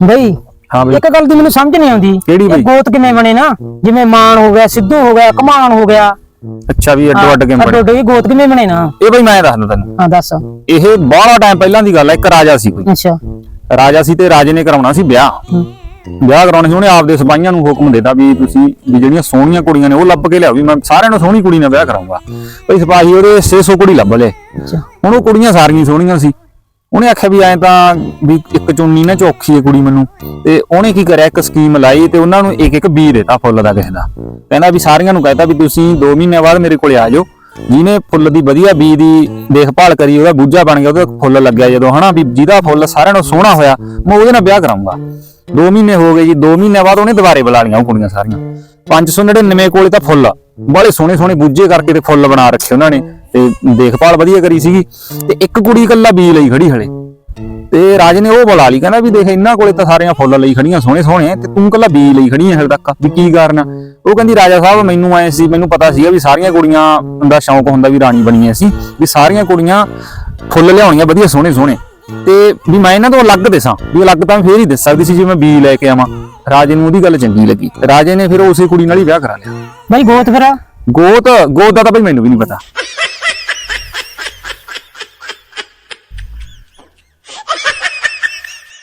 ਬਈ ਹਾਂ ਬਈ। ਇੱਕ ਗੱਲ ਦੀ ਮੈਨੂੰ ਸਮਝ ਨਹੀਂ ਆਉਂਦੀ। ਕਿਹੜੀ ਇਹ ਬਈ? ਗੋਤ ਕਿਵੇਂ ਬਣੇ ਨਾ? ਜਿਵੇਂ ਮਾਨ ਹੋ ਗਿਆ ਸਿੱਧੂ ਹੋ ਗਿਆ ਕਮਾਨ ਹੋ ਗਿਆ। ਅੱਛਾ ਵੀ ਅੱਡੋ ਅੱਡ ਕੇ ਅੱਡੋ ਬਣੇ? ਅੱਡ ਇਹ ਗੋਤ ਕਿਵੇਂ ਬਣੇ ਨਾ? ਇਹ ਬਈ ਮੈਂ ਦੱਸਦਾ ਤੈਨੂੰ। ਹਾਂ ਦੱਸ। ਇਹ ਬਾਹਲਾ ਟਾਈਮ ਪਹਿਲਾਂ ਦੀ ਗੱਲ ਹੈ ਇੱਕ ਰਾਜਾ ਸੀ ਕੋਈ। ਅੱਛਾ। ਰਾਜਾ ਸੀ ਤੇ ਰਾਜੇ ਨੇ ਕਰਾਉਣਾ ਸੀ ਵਿਆਹ। ਵਿਆਹ ਕਰਾਉਣਾ ਸੀ ਉਹਨੇ ਆਪਦੇ ਸਿਪਾਹੀਆਂ ਨੂੰ ਹੁਕਮ ਦਿੱਤਾ ਵੀ ਤੁਸੀਂ ਵੀ ਜਿਹੜੀਆਂ ਸੋਹਣੀਆਂ ਕੁੜੀਆਂ ਨੇ ਉਹ ਲੱਭ ਕੇ ਲਿਆਓ। ਵੀ ਮੈਂ ਸਾਰਿਆਂ ਨੂੰ ਸੋਹਣੀ ਕੁੜੀ ਨਾਲ ਵਿਆਹ ਕਰਾਉਂਗਾ। ਭਈ ਸਿਪਾਹੀ ਉਹਦੇ 600 ਕੁੜੀ ਲੱਭ ਲਏ। ਅੱਛਾ। ਹੁਣ ਉਹ ਕੁੜੀਆਂ ਸਾਰੀਆਂ ਸੋਹਣੀਆਂ ਸੀ। ਉਹਨੇ ਆਖਿਆ ਵੀ ਐਂ ਤਾਂ ਵੀ ਇੱਕ ਚੁੰਨੀ ਨਾ ਚੌਖੀ ਹੈ ਕੁੜੀ ਮੈਨੂੰ। ਤੇ ਉਹਨੇ ਕੀ ਕਰਿਆ? ਇੱਕ ਸਕੀਮ ਲਾਈ ਤੇ ਉਹਨਾਂ ਨੂੰ ਇੱਕ ਇੱਕ ਬੀ ਦਿੱਤਾ ਫੁੱਲ ਦਾ ਕਿਸੇ ਦਾ। ਕਹਿੰਦਾ ਵੀ ਸਾਰੀਆਂ ਨੂੰ ਕਹਿਤਾ ਵੀ ਤੁਸੀਂ 2 ਮਹੀਨਿਆਂ ਬਾਅਦ ਮੇਰੇ ਕੋਲੇ ਆ ਜਾਓ। ਜਿਹਨੇ ਫੁੱਲ ਦੀ ਵਧੀਆ ਬੀ ਦੀ ਦੇਖਭਾਲ ਕਰੀ, ਉਹਦਾ ਬੂਝਾ ਬਣ ਗਿਆ, ਉਹਦਾ ਫੁੱਲ ਲੱਗਿਆ ਜਦੋਂ, ਹਨਾ? ਵੀ ਜਿਹਦਾ ਫੁੱਲ ਸਾਰਿਆਂ ਨੂੰ ਸੋਹਣਾ ਹੋਇਆ, ਮੈਂ ਉਹਦੇ ਨਾਲ ਵਿਆਹ ਕਰਾਉਂਗਾ 2 ਮਹੀਨੇ ਹੋ ਗਏ ਜੀ 2 ਮਹੀਨਿਆਂ ਬਾਅਦ ਉਹਨੇ ਦੁਬਾਰੇ ਬੁਲਾ ਲਈਆਂ ਉਹ ਕੁੜੀਆਂ ਸਾਰੀਆਂ। 599 ਕੋਲੇ ਤਾਂ ਫੁੱਲ, ਬੜੇ ਸੋਹਣੇ ਸੋਹਣੇ ਬੂਝੇ ਕਰਕੇ ਤੇ ਫੁੱਲ ਬਣਾ ਰੱਖੇ ਉਹਨਾਂ ਨੇ। ਤੇ ਦੇਖਭਾਲ ਵਧੀਆ ਕਰੀ ਸੀਗੀ ਤੇ ਇੱਕ ਕੁੜੀ ਇਕੱਲਾ ਬੀਜ ਲਈ ਖੜੀ ਹਲੇ। ਤੇ ਰਾਜੇ ਨੇ ਉਹ ਬੁਲਾ ਲਈ ਕਹਿੰਦਾ ਵੀ ਦੇਖ ਇਹਨਾਂ ਕੋਲੇ ਤਾਂ ਸਾਰੀਆਂ ਫੁੱਲ ਲਈ ਖੜੀਆਂ ਸੋਹਣੇ ਸੋਹਣੇ ਤੇ ਤੂੰ ਇਕੱਲਾ ਬੀਜ ਲਈ ਖੜੀ ਹੈ ਹਲੇ ਤੱਕ ਵੀ ਕੀ ਕਾਰਨ? ਉਹ ਕਹਿੰਦੀ ਰਾਜਾ ਸਾਹਿਬ ਮੈਨੂੰ ਐ ਸੀ ਮੈਨੂੰ ਪਤਾ ਸੀਗਾ ਵੀ ਸਾਰੀਆਂ ਕੁੜੀਆਂ ਦਾ ਸ਼ੌਂਕ ਹੁੰਦਾ ਵੀ ਰਾਣੀ ਬਣੀਆਂ ਸੀ ਵੀ ਸਾਰੀਆਂ ਕੁੜੀਆਂ ਫੁੱਲ ਲਿਆਉਣੀਆਂ ਵਧੀਆ ਸੋਹਣੇ ਸੋਹਣੇ। ਤੇ ਵੀ ਮੈਂ ਇਹਨਾਂ ਤੋਂ ਅਲੱਗ ਦਿਸਾਂ ਵੀ ਅਲੱਗ ਤਾਂ ਫੇਰ ਹੀ ਦਿਸ ਸਕਦੀ ਸੀ ਜੇ ਮੈਂ ਬੀਜ ਲੈ ਕੇ ਆਵਾਂ। ਰਾਜੇ ਨੂੰ ਉਹਦੀ ਗੱਲ ਚੰਗੀ ਲੱਗੀ। ਰਾਜੇ ਨੇ ਫਿਰ ਉਸੇ ਕੁੜੀ ਨਾਲ ਹੀ ਵਿਆਹ ਕਰਾ ਲਿਆ। ਬਈ ਗੋਤ ਫਿਰ ਗੋਤ ਗੋਤ ਦਾ ਤਾਂ ਬਈ ਮੈਨੂੰ ਵੀ ਨਹੀਂ ਪਤਾ।